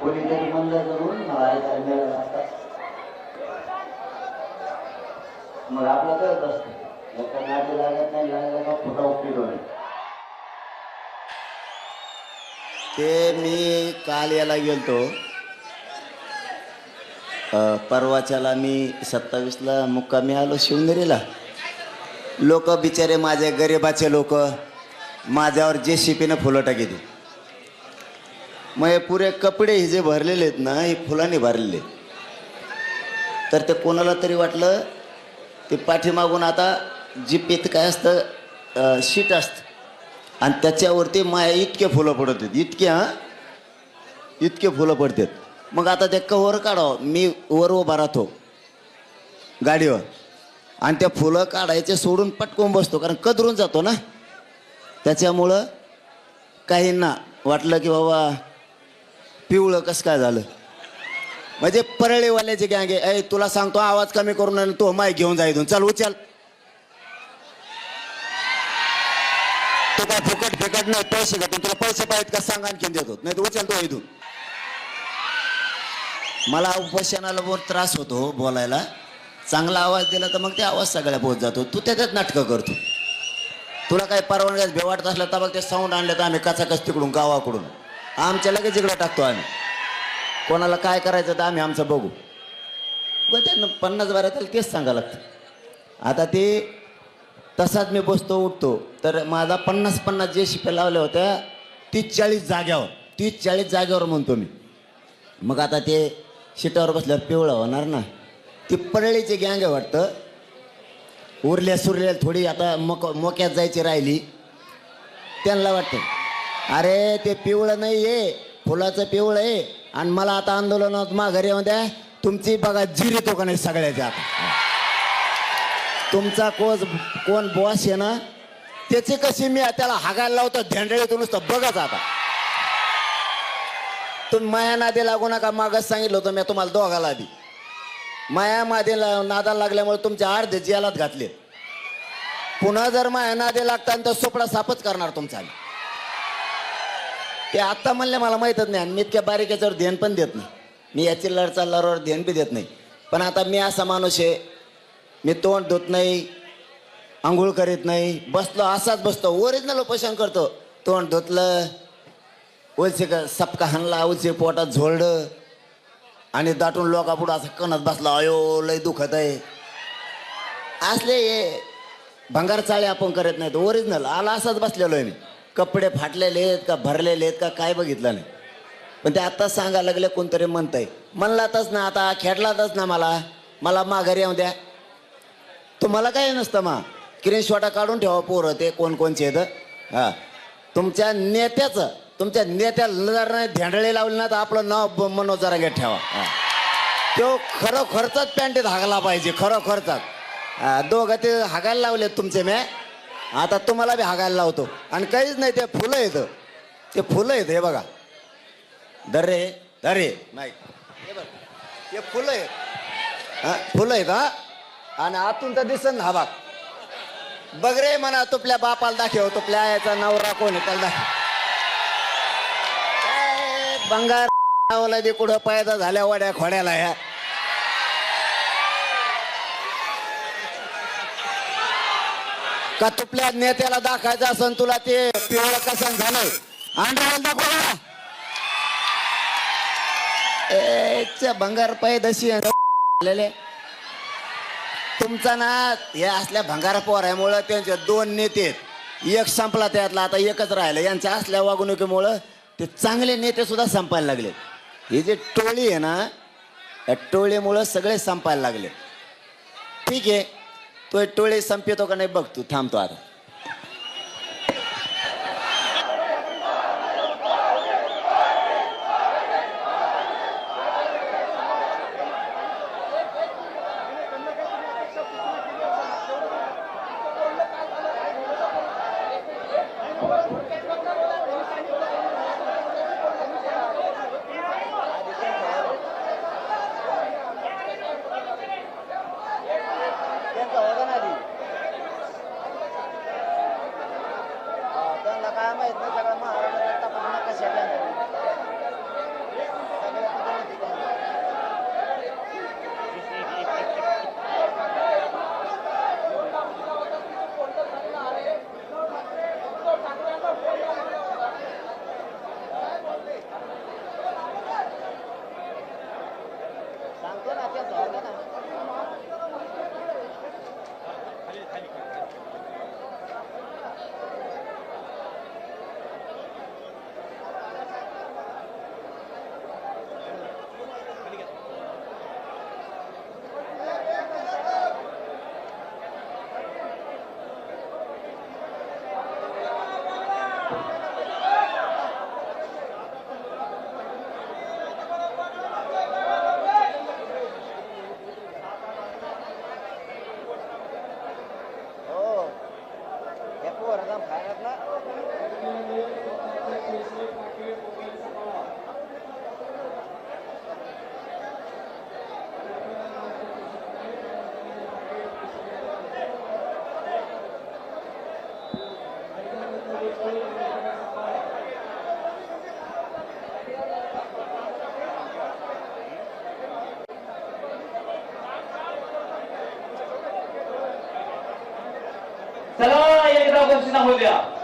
कोणीतरी मंद करून मला ऐकायला असतात मग आपलं करत असतं. एका नाटी लागत नाही लागलं का फुटा उपयोग होईल ते मी काल याला गेलतो. परवाच्याला मी सत्तावीसला मुक्कामी आलो शिवनेरीला. लोक बिचारे माझे गरिबाचे लोक. माझ्यावर जे शिपीनं फुलं टाकीते मग हे पुरे कपडे हे जे भरलेले आहेत ना हे फुलांनी भरलेले. तर ते कोणाला तरी वाटलं ते पाठीमागून आता जी पेत काय असतं शीट असतं. आणि त्याच्यावरती माया इतके फुलं पडत आहेत इतके हां? इतके फुलं पडतात. मग आता ते कवर काढावं. मी वर उभा राहतो गाडीवर. आणि त्या फुलं काढायचे सोडून पटकून बसतो कारण कदरून जातो ना. त्याच्यामुळं काहींना वाटलं की बाबा पिवळं कसं काय झालं? म्हणजे परळीवाल्याचे गँगे ऐ तुला सांगतो आवाज कमी करून आणि तो माय घेऊन जा इथून. चल उचल. तो काय फुकट फिकट नाही पैसे घेतो. तुला पैसे पाहिजेत का सांग आणखीन देतो. नाही तर उचल तो इथून. मला उपोषणाला बहुत त्रास होतो हो बोलायला. चांगला आवाज दिला तर मग ते आवाज सगळ्या पोहोच जातो. तू त्याच्यात नाटकं करतो. तुला काही परवानग्यात भेवाटत असलं तर मग ते साऊंड आणलं तर आम्ही कचाकच तिकडून गावाकडून. आमच्या लगेच इकडं टाकतो आम्ही. कोणाला काय करायचं तर आम्ही आमचं बघू. बरं त्यांना पन्नास बारा त्याला तेच सांगावं लागतं. आता ते तसाच मी बसतो उठतो. तर माझा पन्नास पन्नास जे शिप्या लावल्या होत्या तीस चाळीस जाग्यावर तीस चाळीस जागेवर म्हणतो मी. मग आता ते शिटावर बसल्यावर पिवळं होणार ना. ती परळीची गँग आहे वाटतं. उरल्या सुरल्या थोडी आता मोक मोक्यात जायची राहिली. त्यांना वाटतं. अरे ते पिवळं नाही आहे फुलाचं पिवळं आहे. आणि मला आता आंदोलनात माघारी येऊ द्या. तुमची बघा जिरी तो का नाही सगळ्याच्या आता तुमचा कोच कोण बॉस आहे ना त्याची कशी मी त्याला हागायला लावतो धेंडळीतून नुसतं बघाच आता. तुम्ही माया नादी लागू नका मागच सांगितलं होतं मी तुम्हाला दोघाला आधी. माया मादी नादाला लागल्यामुळे तुमच्या अर्धे जियालात घातले. पुन्हा जर माया नादी लागता तर सोपडा सापच करणार तुमचा. ते आत्ता म्हणले मला माहीतच नाही आणि मी इतक्या बारीक याच्यावर ध्यान पण देत नाही. मी याची लढ चालल्यावर ध्यान बी देत नाही. पण आता मी असा माणूस आहे मी तोंड धुत नाही आंघोळ करीत नाही बसलो असाच बसतो. ओरिजिनल उपोषण करतो. तोंड धुतलं उलसे का सपका हाणला उलसे पोटात झोळलं आणि दाटून लोकापुढं असं कणत बसला अयो लय दुखत आहे. असले हे भंगार चाळे आपण करत नाहीत. ओरिजिनल आला असाच बसलेलो आहे मी. कपडे फाटलेले आहेत का भरलेले आहेत का काय बघितलं नाही. पण ते आत्ताच सांगायला लागले कोणतरी म्हणतंय. म्हणलातच ना आता खेळलातच ना मला. मला माघारी येऊ द्या. तुम्हाला काय नसतं मा? स्क्रीनशॉटा काढून ठेवा पोरं ते कोण कोणचे आहेत. हां. तुमच्या नेत्याचं तुमच्या नेत्याला जर नाही धेंडळे लावले ना तर आपलं नाव मनोज जरांगे ठेवा. हां. तो खरोखरचाच पॅन्टीत हागला पाहिजे खरोखरचाच. दोघं ते हागायला लावलेत तुमचे मॅ आता तुम्हाला बी हागायला लावतो. आणि काहीच नाही ते फुलं येतं ते फुलं येतं हे बघा. दरे दरे नाही. हे बघ. हे फुलं आहेत. हा, फुलं आहेत हा. आणि आतून तर दिसन हा बाग बघ रे म्हणा तुपल्या बापाला दाखव तुपल्या आयाचा नवरा कोण आहे त्याला दाखव. काय बंगार नावाला दे कुठं पायदा झाल्या वड्या खोड्याला ह्या. का तुपल्या नेत्याला दाखायचं असन तुला ते पिवळं कसन झालंय? आंध्राला दाखवा ना. भंगार पैदशी तुमचा ना हे असल्या भंगार पोरामुळं त्यांचे दोन नेते एक संपला त्यातला आता एकच राहिलं. यांच्या असल्या वागणुकीमुळं ते चांगले नेते सुद्धा संपायला लागले. ही जी टोळी आहे ना या टोळीमुळं सगळे संपायला लागले. ठीक आहे. तो टोळे संपतो का नाही बघ तू थांबतो आता. चला एकदा घोषणा होऊ द्या